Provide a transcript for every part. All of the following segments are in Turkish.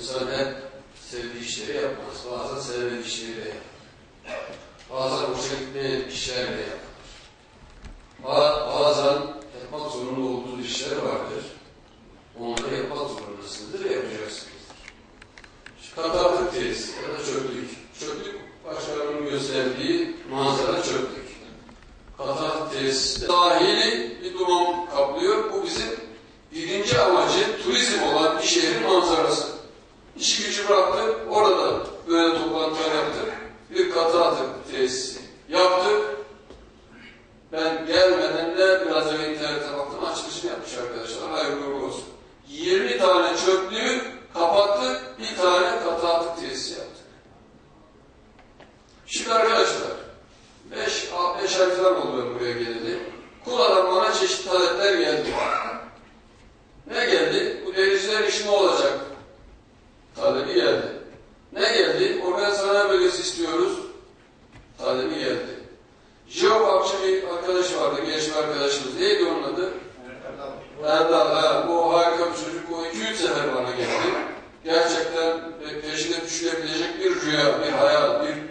insan hep sevdiği işleri yapmaz. Bazen sevmediği işleri de yapar. Bazen hoşa gitmeyen işler de yapar. Bazen yapmak zorunda olduğu işler vardır. Onları yapmak zorundasındır, yapacaksınızdır. Katarlık deriz ya da çöplük. Çöplük başkalarının gösterdiği manzara çöplük. Katarlık derisi dahili bir duman kaplıyor. Bu bizim birinci amacı turizm olan bir şehrin manzarası. İşi gücü bıraktık, orada böyle toplantılar yaptık. Bir katı tesisi yaptık. Ben gelmeden de biraz evvel internete baktım, açılışını yapmış arkadaşlar. Hayırlı olsun. 20 tane çöplüğü kapattık, bir tane katı tesisi yaptık. Şimdi arkadaşlar, 2-3 sefer bana geldi. Gerçekten e, peşine düşülebilecek bir rüya, bir hayal, bir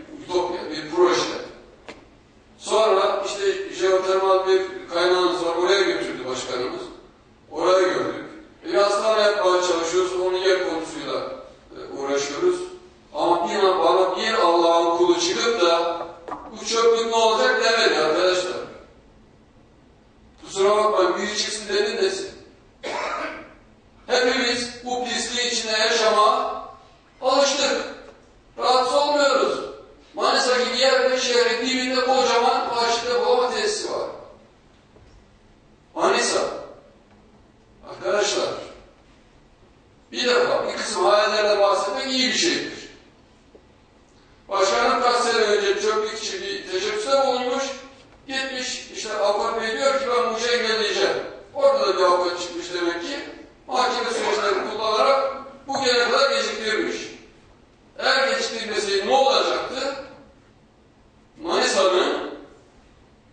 bir kısım hayallerden bahsetmek iyi bir şeydir. Başkanım kaç sene önce çöplük için bir teşebbüste bulunmuş, gitmiş, işte avukat bey diyor ki ben bu şeyi engelleyeceğim. Orada da bir avukat çıkmış demek ki, mahkeme süreçlerini kullanarak bu gene kadar geciktirmiş. Eğer geciktirmeseydi ne olacaktı? Manisa'nın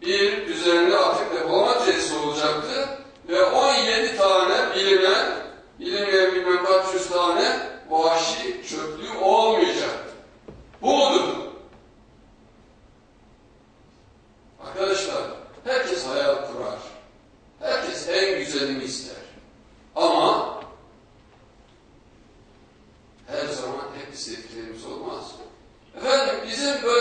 bir düzenli atık depolama tesisi olacaktı ve 17 tane bilinen, bilinmeyen bilmem kaç yüz tane vahşi çöplüğü olmayacaktı. Bu mudur? Arkadaşlar, herkes hayal kurar. Herkes en güzelini ister. Ama her zaman hep istediklerimiz olmaz. Efendim bizim bölge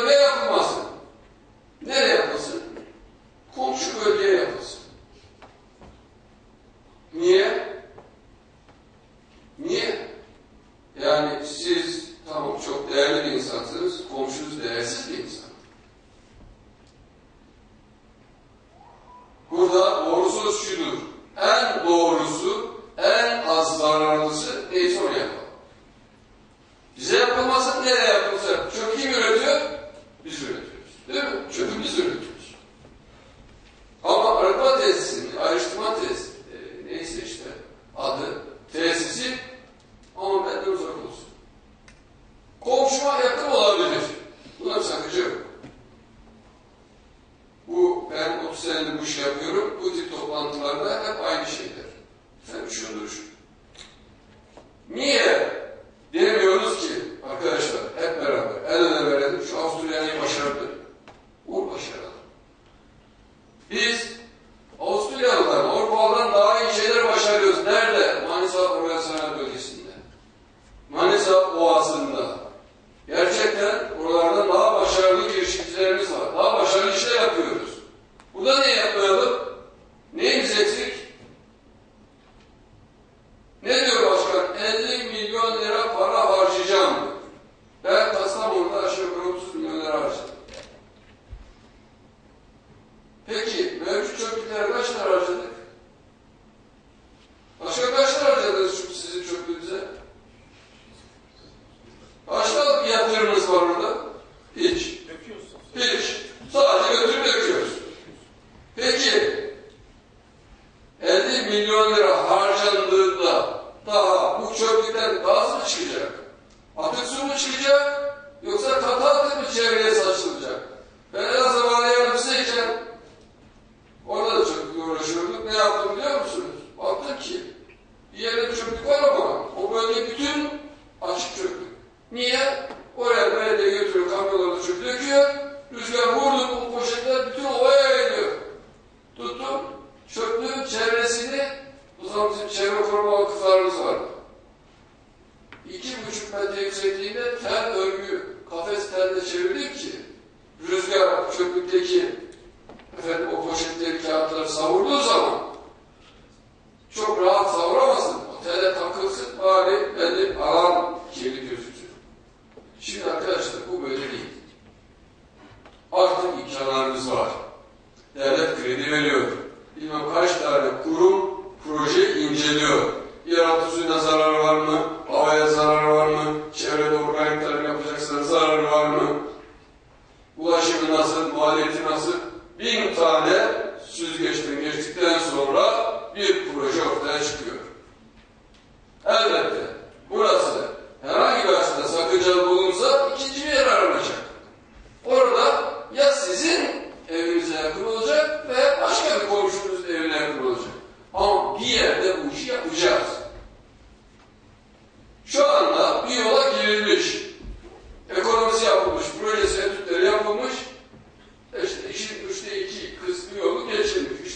30 senedir bu işi yapıyorum. Bu tip toplantılarda hep aynı şeyler. Efendim şudur, şu. Niye demiyoruz ki arkadaşlar hep beraber el ele verelim şu Avusturya'yı başardı. Vur başaralım. Biz Avusturyalılar, Avrupalılardan daha iyi şeyler başarıyoruz. Nerede? Manisa Organ Sanayi Bölgesi'nde. Manisa Oğazı'nda. Gerçekten oralarda daha başarılı girişimcilerimiz var. Daha başarılı işler yapıyoruz. Burada ne yapmayalım? Neyimiz eksik? Ne diyor başkan? 50 milyon lira para harcayacağım. Ben Kastamonu'da aşağı yukarı 30 milyon lira harcadım. Peki çöplüklere kaç lira harcadık? Başka kaç lira harcadınız şu sizin çöplüğünüze? Kaç liralık yatırımınız var orada? Hiç. Hiç. Sadece götürüp döküyoruz. Peki 50 milyon lira harcandığında daha bu çöplükten gaz mı çıkacak? Atık su mu çıkacak? zaman bizim çevre koruma vakıflarımız vardı. İki buçuk metre yüksekliğinde tel örgü, kafes telle çevirdik ki rüzgar çöplükteki efendim, o poşetleri, kağıtları savurduğu zaman çok rahat savuramasın. O tele takılsın bari belli alan kirli gözüksün. Şimdi arkadaşlar bu böyle değil. Artık imkanlarımız var.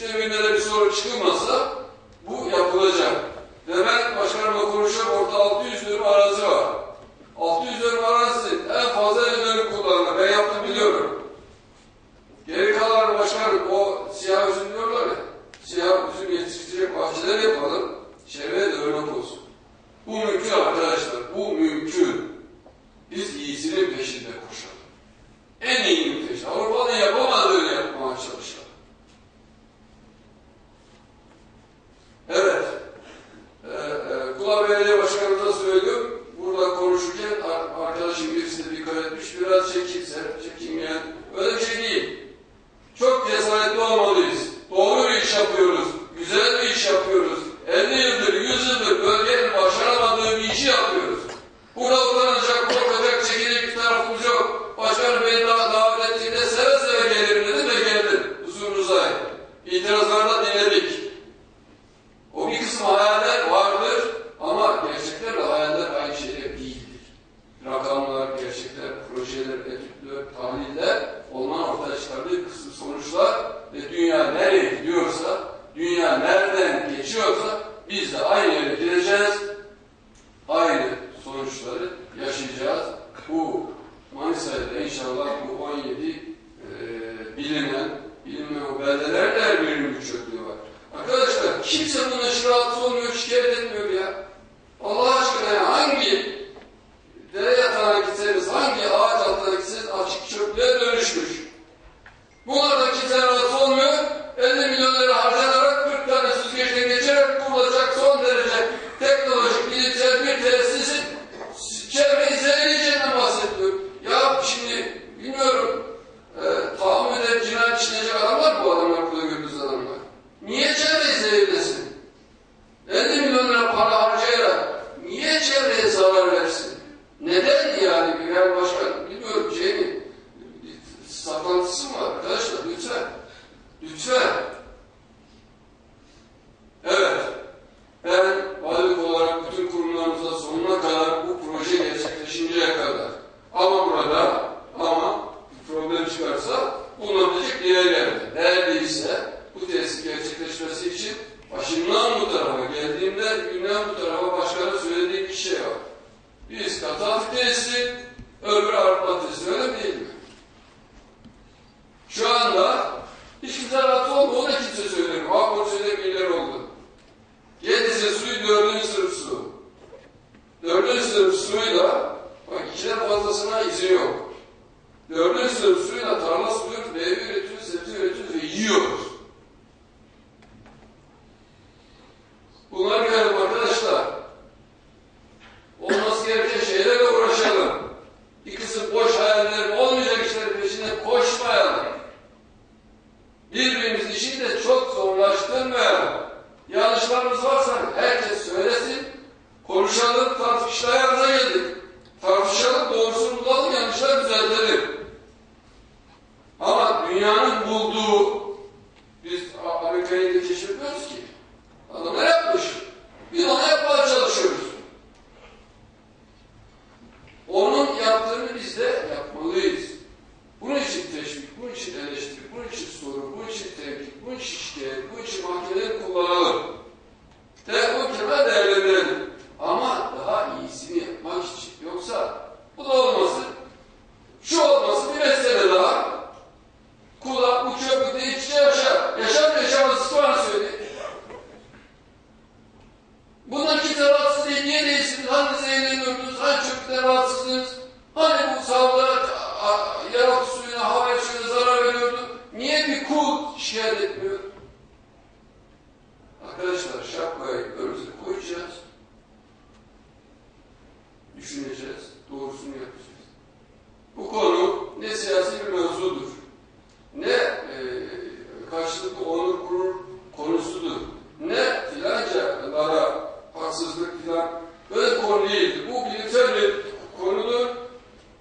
sisteminde de bir sorun çıkmazsa bu yapılacak. Ve ben başkanımla konuşuyorum orada 600 dönüm arazi var. 600 dönüm arazi en fazla 50 dönüm kullanılır. Ben yaptım biliyorum. Geri kalan başkanım o siyah üzüm diyorlar ya. Siyah üzüm yetiştirecek bahçeler yapalım. Çevreye de örnek olsun. Bu mümkün arkadaşlar. Bu mümkün. Biz iyisinin peşinde koşalım. En iyinin peşinde. Avrupa şimdiye kadar. Ama burada Doğrusunu yapacağız. Bu konu ne siyasi bir mevzudur. Ne e, karşılıklı onur gurur konusudur. Ne filancalara haksızlık filan böyle konu değildir. Bu bilimsel bir konudur.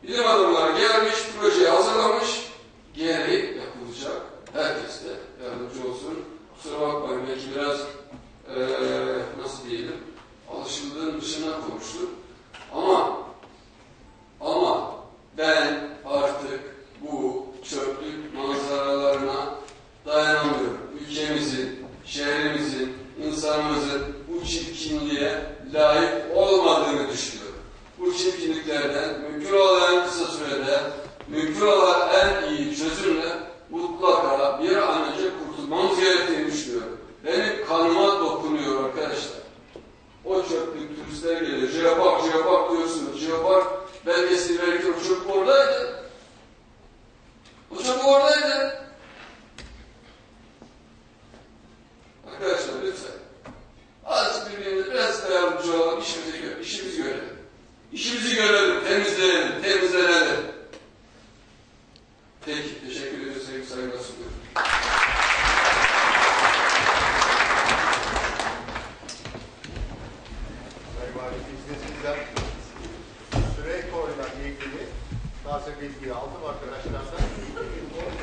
Bilim adamları gelmiş, projeyi hazırlamış. Gereği yapılacak. Herkes de yardımcı olsun. Kusura bakmayın belki biraz eee nasıl diyelim alışıldığın dışına konuştu. Ama ama ben artık bu çöplük manzaralarına dayanamıyorum. Ülkemizin, şehrimizin, insanımızın bu çirkinliğe layık olmadığını düşünüyorum. Bu çirkinliklerden mümkün olan en kısa sürede, mümkün olan en iyi çözümle